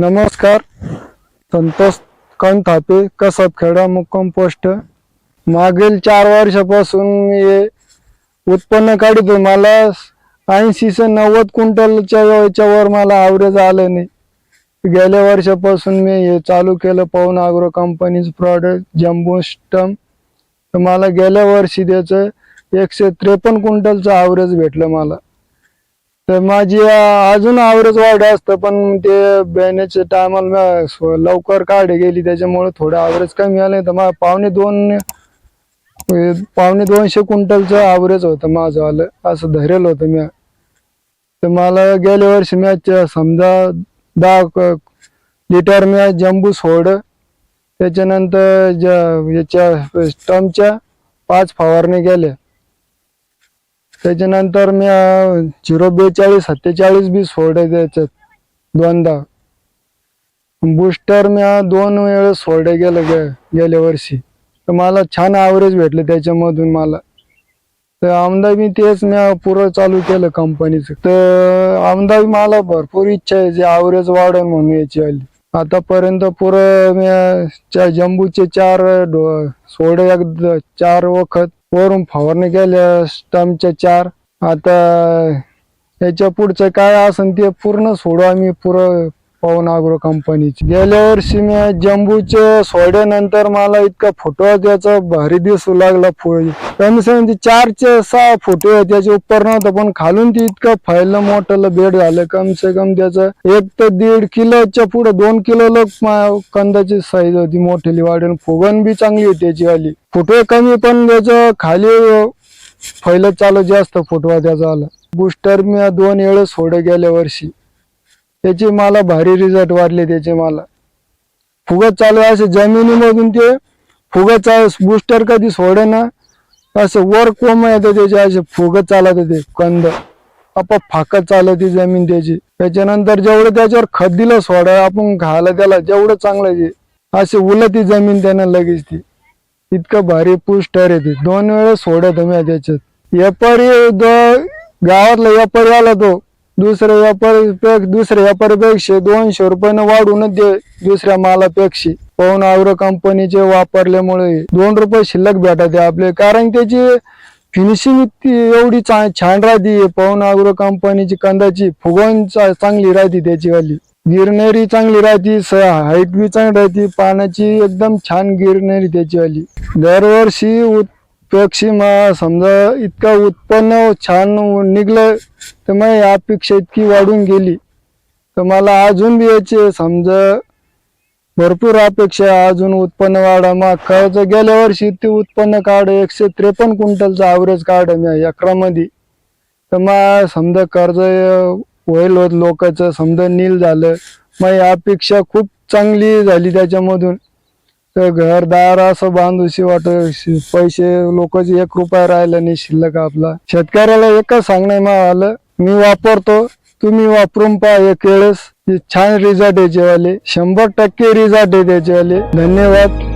नमस्कार. संतोष कंथापे कसब खेडा मुक्काम पोस्ट. मागील चार वर्षापासून मी हे उत्पन्न काढतो मला ऐंशी से नव्वद क्विंटलच्या याच्यावर मला आवरेज आलं नाही. गेल्या वर्षापासून मी हे चालू केलं पवन आग्रो कंपनीज प्रॉडक्ट जम्बो स्टम तर मला गेल्या वर्षी त्याचं एकशे त्रेपन्न क्विंटलचं आवरेज भेटलं मला. तर माझी अजून आवरेज वाढ असतं पण ते बॅनेच्या टायमाला लवकर काढे गेली त्याच्यामुळे थोडं आवरेज कमी आलं तर मा पावणे दोन पावणे दोनशे क्विंटलचं आवरेज होतं माझं आलं असं धरेल होतं मी. तर मला गेल्या वर्षी मॅच समजा दहा लिटर मॅच जम्बू सोड. त्याच्यानंतर ज्या याच्या स्टम्पच्या पाच फवारणी गेल्या त्याच्यानंतर मी झिरो बेचाळीस सत्तेचाळीस बी सोडे त्याच्यात दोनदा. बुस्टर मी दोन वेळेस सोडे गेलं गे गेल्या वर्षी. तर मला छान ॲव्हरेज भेटलं त्याच्यामधून मला. तर आमदार मी तेच मी पुरं चालू केलं कंपनीचं तर आमदार मला भरपूर इच्छा आहे जे ॲव्हरेज वाढेल म्हणून याची आली. आतापर्यंत पुरं मी च्या जम्बूचे चार डो- सोडे एकदा चार वखत वरून फवारणी केल्या स्टमच्या चार. आता याच्या पुढचं काय असन ते पूर्ण सोडू आम्ही पुरं पवन अग्रो कंपनीची गेल्या वर्षी मी जम्बूच्या सोड्यानंतर मला इतका फोटो त्याचा भारी दिसू लागला फुल. कमी से चारचे सहा फोटो आहे त्याच्या उपर नव्हतं पण खालून ते इतकं फैलं मोठं बेड झालं. कम से कम त्याचं एक तर दीड किलोच्या पुढे दोन किलो लोक कंदाची साईज होती मोठेली वाढेल फुगण बी चांगली होती त्याची वाली. फोटो कमी पण त्याचं खाली फैलत चालू जास्त फोटो त्याचा आला बुस्टर मी दोन वेळेस सोडे गेल्या वर्षी. त्याचे मला भारी रिझल्ट वाढले त्याचे मला. फुगत चालू आहे असे जमिनीमधून ते फुगत चाल बुस्टर कधी सोडे ना असं वर कोम येतं त्याचे असे फुगत चालत ते कंद. आपोआप फाकत चालत ती जमीन त्याची. त्याच्यानंतर जेवढं त्याच्यावर खत दिलं सोडा आपण घाला त्याला जेवढं चांगलं ते. असे उलती जमीन त्यानं लगेच ती. इतकं भारी पुष्टर येते दोन वेळेस सोडत मी त्याच्यात. व्यापारी गावातला व्यापारी आला तो दुसऱ्या व्यापारपेक्ष दुसऱ्या व्यापारीपेक्षा दोनशे रुपयानं वाढूनच दे दुसऱ्या मालापेक्षा. पवन अॅग्रो कंपनीचे वापरल्यामुळे दोन रुपये शिल्लक भेटत आपले. कारण त्याची फिनिशिंग एवढी छान राहते. पवन अॅग्रो कंपनीची कंदाची फुगवण चा- चांगली राहते त्याची वाली गिरनेरी चांगली राहते. हाईट बी चांगली राहते. पाण्याची एकदम छान गिरनेरी त्याची वाली दरवर्षी पेक्षी मग समजा इतकं उत्पन्न छान निघलं तर मग यापेक्षा इतकी वाढून गेली. तर मला अजून बी याचे समजा भरपूर अपेक्षा आहे अजून उत्पन्न वाढा. मग कर्ज गेल्या वर्षी ते उत्पन्न काढ एकशे त्रेपन्न क्विंटलचं ॲव्हरेज काढ मी अकरामध्ये. तर मग समजा कर्ज होईल होत लोकांचं समजा नील झालं. मग यापेक्षा खूप चांगली झाली त्याच्यामधून. तर घरदार असं बांधूशी वाट पैसे लोकच एक रुपया राहिला नाही शिल्लक आपला. शेतकऱ्याला एकच सांगणं मग आलं मी वापरतो तुम्ही वापरून पहा एक वेळेस. छान रिझल्ट याचेवाले शंभर टक्के रिझल्ट द्यायचे वाले धन्यवाद.